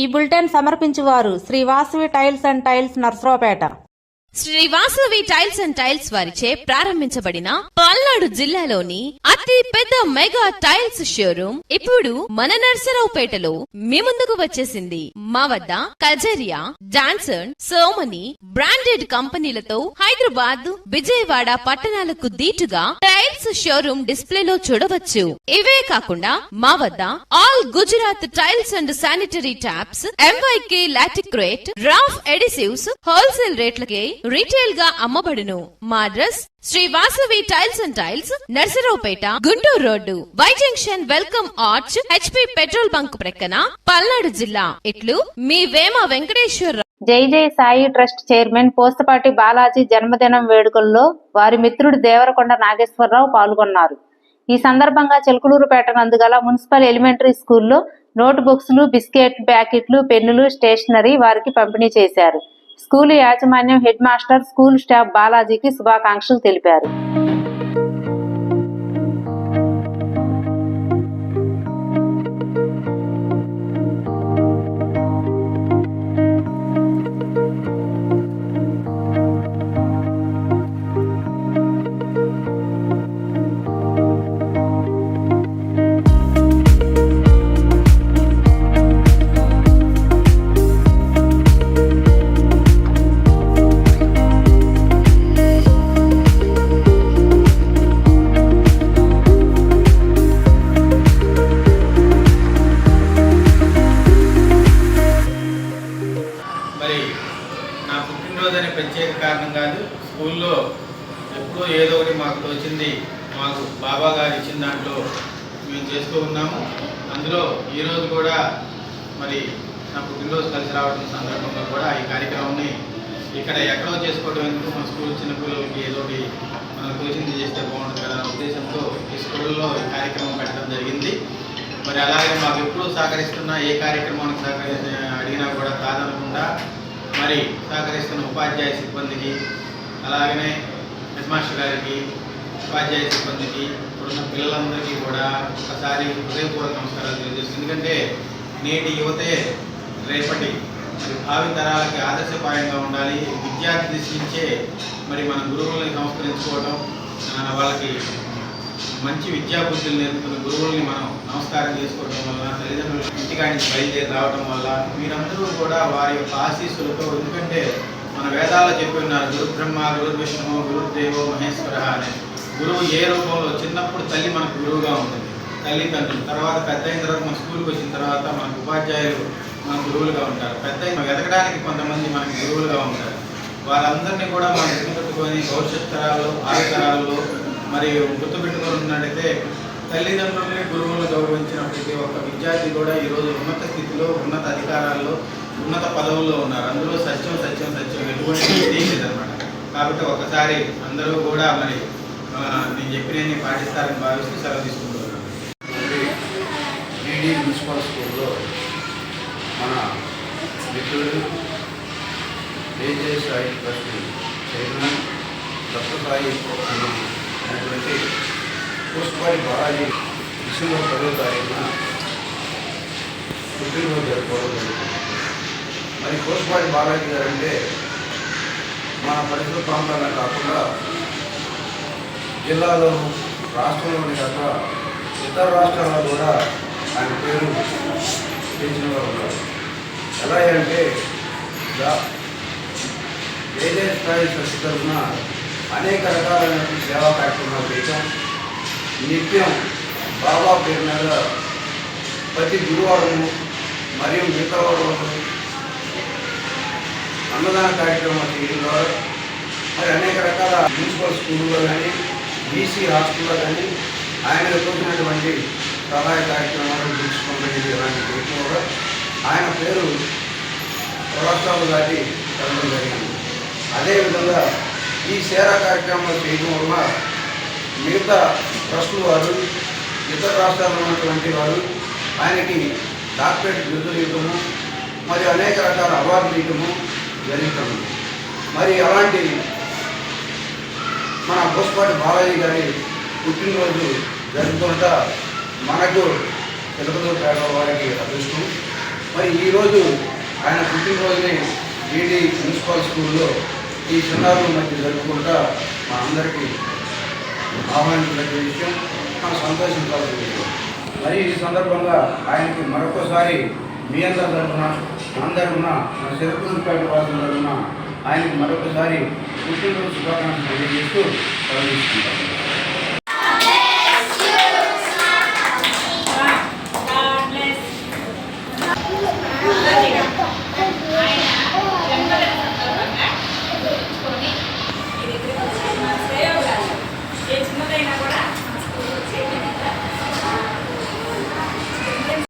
ఈ bulletin సమర్పించువారు Shri Vasavi tiles and tiles Narasaraopet. Shri Vasavi tiles and tiles వారిచే ప్రారంభించబడిన పల్నాడు జిల్లాలోని అతి పెద్ద మెగా టైల్స్ షోరూమ్ ఇప్పుడు మన నర్సరావుపేటలో మీ ముందుకు వచ్చేసింది. మా వద్ద కజరియా డాన్సన్ సోమని బ్రాండెడ్ కంపెనీలతో హైదరాబాద్ విజయవాడ పట్టణాలకు దీటుగా టైల్స్ షోరూమ్ డిస్ప్లేలో చూడవచ్చు. ఇవే కాకుండా మా వద్ద all Gujarat tiles and sanitary taps MYK Laticrete Roff adhesives wholesale రేట్లకే రీటైల్గా అమ్మబడును. మా address Sri Vasavi tiles and tiles Narasaraopet Guntur road Y junction welcome arch HP petrol bunk ప్రక్కన పల్నాడు జిల్లా. ఇట్లు మీ వేమ వెంకటేశ్వర జై జై సాయి ట్రస్ట్ చైర్మన్ పోస్తపాటి బాలాజీ జన్మదినం వేడుకల్లో వారి మిత్రుడు దేవరకొండ నాగేశ్వరరావు పాల్గొన్నారు. ఈ సందర్భంగా చిలకలూరుపేట నందుగల మున్సిపల్ ఎలిమెంటరీ స్కూల్లో నోట్ బుక్స్లు బిస్కెట్ ప్యాకెట్లు పెన్నులు స్టేషనరీ వారికి పంపిణీ చేశారు. స్కూల్ యాజమాన్యం హెడ్ మాస్టర్ స్కూల్ స్టాఫ్ బాలాజీకి శుభాకాంక్షలు తెలిపారు. నా పుట్టినరోజు అనే ప్రత్యేక కారణం కాదు స్కూల్లో ఎప్పుడూ ఏదో ఒకటి మాకు తోచింది మాకు బాబా గారు ఇచ్చిన దాంట్లో మేము చేస్తూ ఉన్నాము. అందులో ఈరోజు కూడా మరి నా పుట్టినరోజు కలిసి రావడం సందర్భంగా కూడా ఈ కార్యక్రమాన్ని ఇక్కడ ఎక్కడో చేసుకోవడం ఎందుకు? మన స్కూల్ చిన్నపిల్లలకి ఏదో ఒకటి మనకు తోచింది చేస్తే బాగుంటుంది కదా ఉద్దేశంతో ఈ స్కూల్లో ఈ కార్యక్రమం పెట్టడం జరిగింది. మరి అలాగే మాకు ఎప్పుడూ సహకరిస్తున్న ఏ కార్యక్రమానికి సహకరి అడిగినా కూడా కాదనకుండా మరి సహకరిస్తున్న ఉపాధ్యాయ సిబ్బందికి అలాగనే హెడ్ మాస్టర్ గారికి ఉపాధ్యాయ సిబ్బందికి ఇప్పుడున్న పిల్లలందరికీ కూడా ఒకసారి హృదయపూర్వక నమస్కారాలు తెలియజేస్తుంది ఎందుకంటే నేటి యువతే రేపటి మరి భావి తరాలకి ఆదర్శపాయంగా ఉండాలి విద్యార్థి దృష్టించే మరి మన గురువుల్ని సంస్కరించుకోవడం వాళ్ళకి మంచి విద్యాబుద్ధులు నేర్పుతున్న గురువుల్ని మనం నమస్కారం చేసుకోవడం వల్ల తల్లిదండ్రులు నుంచి బయలుదేరి రావడం వల్ల మీరందరూ కూడా వారి యొక్క ఆశీస్సులతో ఎందుకంటే మన వేదాలు చెప్పి ఉన్నారు గురు బ్రహ్మ గురు విష్ణువు గురుదేవో మహేశ్వర అని గురువు ఏ రూపంలో చిన్నప్పుడు తల్లి మనకు గురువుగా ఉంటుంది. తల్లిదండ్రులు. తర్వాత పెద్ద అయిన తర్వాత మన స్కూల్కి వచ్చిన తర్వాత మనకు ఉపాధ్యాయులు మన గురువులుగా ఉంటారు. పెద్ద ఎదగడానికి కొంతమంది మనకి గురువులుగా ఉంటారు. వారందరినీ కూడా మనం గుర్తుపెట్టుకొని భవిష్యత్ తరాల్లో ఆరు తరాల్లో మరి గుర్తుపెట్టుకున్నట్టయితే తల్లిదండ్రులని గురువులను గౌరవించిన ప్రతి ఒక్క విద్యార్థి కూడా ఈరోజు ఉన్నత స్థితిలో ఉన్నత అధికారాల్లో ఉన్నత పదవుల్లో ఉన్నారు. అందులో సత్యం సత్యం సత్యం ఎటువంటి లేదనమాట కాబట్టి ఒకసారి అందరూ కూడా మరి నేను చెప్పినవి పాటిస్తారని భావిస్తూ సెలవు తీసుకుంటున్నాను. మున్సిపల్ స్కూల్లో మన మిత్రుడు AJ Sai trust chairman Dattasai అనేటువంటి పుష్పాడి బాలాజీ డిసెంబర్ పదో తారీఖున పుట్టినరోజు జరుపుకోవడం జరుగుతుంది. మరి కోసుపాటి బాలాజీ గారు అంటే మన పరిసర ప్రాంతాల్లో కాకుండా జిల్లాలో రాష్ట్రంలోనే కాక ఇతర రాష్ట్రాల్లో కూడా ఆయన పేరు తెలిసిన ఉన్నారు. ఎలా అంటే దా- ఏదే స్థాయి ట్రస్ట్ తరఫున అనేక రకాలైనటువంటి సేవా కార్యక్రమాలు చేయటం నిత్యం బాబా పేరు మీద ప్రతి గురువారము మరియు మిగతా అన్నదాన కార్యక్రమాలు చేయడం. ద్వారా మరి అనేక రకాల మున్సిపల్ స్కూల్లో కానీ బీసీ హాస్టల్లో కానీ ఆయన చూసినటువంటి సహాయ కార్యక్రమాలు తెలుసుకుంటే ఇలాంటి చేయడం కూడా ఆయన పేరు రాష్ట్రాలు దాటి వెళ్ళడం జరిగింది. అదేవిధంగా ఈ సేరా కార్యక్రమాలు చేయడం వల్ల మిగతా ట్రస్టులు వారు ఇతర రాష్ట్రాల్లో ఉన్నటువంటి వారు ఆయనకి డాక్టరేట్ బిరుదులు ఇవ్వడము మరి అనేక రకాల అవార్డులు ఇవ్వడము జరుగుతుంది మరి అలాంటి మన బోస్పాటి బాలాజీ గారి పుట్టినరోజు జరుపుకుంటా మనకు తెలుగులో పేద వారికి అదృష్టం. మరి ఈరోజు ఆయన పుట్టినరోజుని ఈడీ ప్రిన్సిపాల్ స్కూల్లో ఈ చిన్నారుల మధ్య జరుపుకుంటా మా అందరికీ ఆహ్వానించిన విషయం మనం సంతోషించాల్సిన విషయం మరి ఈ సందర్భంగా ఆయనకి మరొకసారి మీ అందరి తరఫున అందరున్న మన చెరుకులపేట వాసుల తరఫున ఆయనకి మరొకసారి పుట్టినరోజు శుభాకాంక్షలు తెలియజేస్తూ ప్రారంభిస్తుంటాం